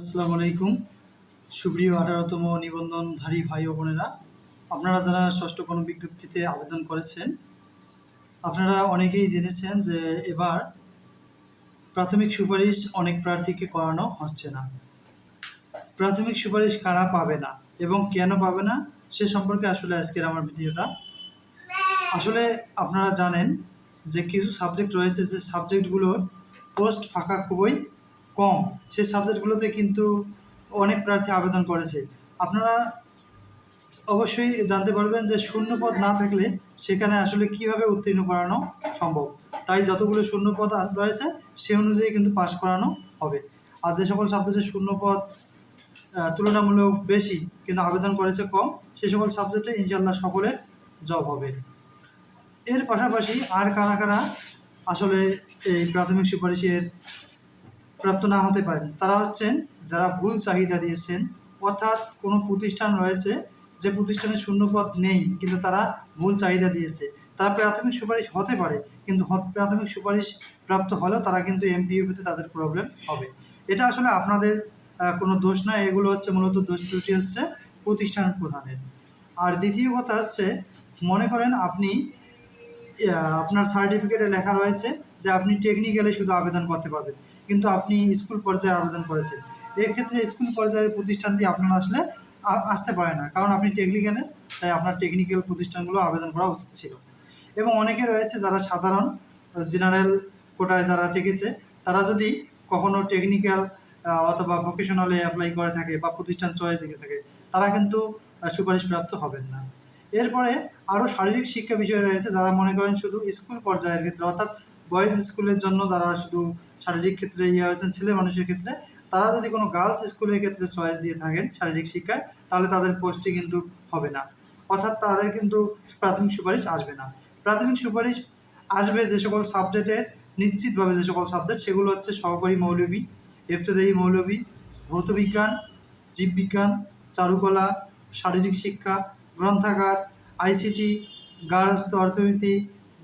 আসসালামু আলাইকুম। সুপ্রিয় আঠারোতম নিবন্ধনধারী ভাই ও বোনেরা, আপনারা যারা ষষ্ঠ কোনো বিজ্ঞপ্তিতে আবেদন করেছেন, আপনারা অনেকেই জেনেছেন যে এবার প্রাথমিক সুপারিশ অনেক প্রার্থীকে করানো হচ্ছে না। প্রাথমিক সুপারিশ কারা পাবে না এবং কেন পাবে না, সে সম্পর্কে আসলে আজকের আমার ভিডিওটা। আসলে আপনারা জানেন যে কিছু সাবজেক্ট রয়েছে যে সাবজেক্টগুলোর পোস্ট ফাঁকা খুবই কম, সেই সাবজেক্টগুলোতে কিন্তু অনেক প্রার্থী আবেদন করেছে। আপনারা অবশ্যই জানতে পারবেন যে শূন্য পদ না থাকলে সেখানে আসলে কীভাবে উত্তীর্ণ করানো সম্ভব। তাই যতগুলো শূন্য পদ রয়েছে, সে অনুযায়ী কিন্তু পাশ করানো হবে। আর যে সকল সাবজেক্টে শূন্য পদ তুলনামূলক বেশি কিন্তু আবেদন করেছে কম, সে সকল সাবজেক্টে ইনশাল্লাহ সকলের জব হবে। এর পাশাপাশি আর কারা কারা আসলে এই প্রাথমিক সুপারিশের প্রাপ্ত না হতে পারেন তারা হচ্ছেন, যারা ভুল চাহিদা দিয়েছেন, অর্থাৎ কোনো প্রতিষ্ঠান রয়েছে যে প্রতিষ্ঠানে শূন্যপদ নেই, কিন্তু তারা ভুল চাহিদা দিয়েছে। তারা প্রাথমিক সুপারিশ হতে পারে, কিন্তু প্রাথমিক সুপারিশ প্রাপ্ত হলেও তারা কিন্তু এমপিইউতে তাদের প্রবলেম হবে। এটা আসলে আপনাদের কোনো দোষ না, এগুলো হচ্ছে মূলত দোষ ত্রুটি হচ্ছে প্রতিষ্ঠান প্রধানের। আর দ্বিতীয় কথা হচ্ছে, মনে করেন আপনি আপনার সার্টিফিকেটে লেখা রয়েছে যে আপনি টেকনিক্যালি শুধু আবেদন করতে পারবেন, কিন্তু আপনি স্কুল পর্যায়ে আবেদন করেছেন। এক্ষেত্রে স্কুল পর্যায়ের প্রতিষ্ঠানটি আপনার আসলে আসতে পারে না, কারণ আপনি টেকনিক্যালে তাই আপনার টেকনিক্যাল প্রতিষ্ঠানগুলো আবেদন করা উচিত ছিল। এবং অনেকে রয়েছে যারা সাধারণ জেনারেল কোটায় যারা টেকেছে তারা যদি কখনো টেকনিক্যাল অথবা ভোকেশনালে অ্যাপ্লাই করে থাকে বা প্রতিষ্ঠান চয়েস দিকে থাকে, তারা কিন্তু সুপারিশপ্রাপ্ত হবেন না। এরপরে আরও শারীরিক শিক্ষা বিষয় রয়েছে, যারা মনে করেন শুধু স্কুল পর্যায়ের ক্ষেত্রে, অর্থাৎ বয়েজ স্কুলের জন্য তারা শুধু শারীরিক ক্ষেত্রে ইয়ে হয়েছেন ছেলে, মানুষের ক্ষেত্রে। তারা যদি কোনো গার্লস স্কুলের ক্ষেত্রে চয়েস দিয়ে থাকেন শারীরিক শিক্ষায়, তাহলে তাদের পোস্টটি কিন্তু হবে না। অর্থাৎ তাদের কিন্তু প্রাথমিক সুপারিশ আসবে না। প্রাথমিক সুপারিশ আসবে যে সকল সাবজেক্টের নিশ্চিতভাবে যে সকল সাবজেক্ট সেগুলো হচ্ছে সহকারী মৌলবী, ইফতেদায়ী মৌলবী ভৌতবিজ্ঞান জীববিজ্ঞান চারুকলা, শারীরিক শিক্ষা, গ্রন্থাগার, আইসিটি, গার্হস্থ্য, অর্থনীতি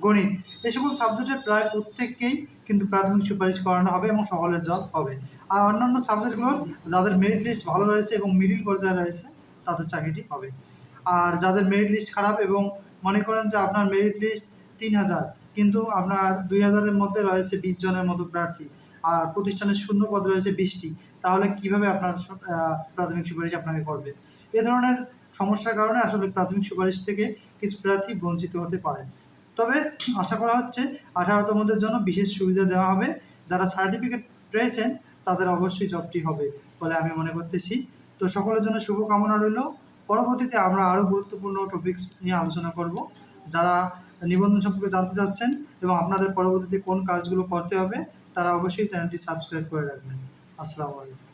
গণিত। এই সকল সাবজেক্টের প্রায় প্রত্যেককেই কিন্তু প্রাথমিক সুপারিশ করানো হবে এবং সকলের জব হবে। আর অন্যান্য সাবজেক্টগুলোর যাদের মেরিট লিস্ট ভালো রয়েছে এবং মিডিল পর্যায়ে রয়েছে, তাদের চাকরিটি হবে। আর যাদের মেরিট লিস্ট খারাপ এবং মনে করেন যে আপনার মেরিট লিস্ট তিন হাজার, কিন্তু আপনার দুই হাজারের মধ্যে রয়েছে বিশ জনের মতো প্রার্থী, আর প্রতিষ্ঠানের শূন্য পদ রয়েছে বিশটি, তাহলে কীভাবে আপনার প্রাথমিক সুপারিশ আপনাকে করবে? এ ধরনের সমস্যার কারণে আসলে প্রাথমিক সুপারিশ থেকে কিছু প্রার্থী বঞ্চিত হতে পারেন। তবে আশা করা হচ্ছে আঠারোতমদের জন্য বিশেষ সুবিধা দেওয়া হবে। যারা সার্টিফিকেট পেয়েছেন, তাদের অবশ্যই জবটি হবে বলে আমি মনে করতেছি। তো সকলের জন্য শুভকামনা রইল। পরবর্তীতে আমরা আরও গুরুত্বপূর্ণ টপিকস নিয়ে আলোচনা করব। যারা নিবন্ধন সম্পর্কে জানতে চাচ্ছেন এবং আপনাদের পরবর্তীতে কোন কাজগুলো করতে হবে, তারা অবশ্যই চ্যানেলটি সাবস্ক্রাইব করে রাখবেন। আসসালামু আলাইকুম।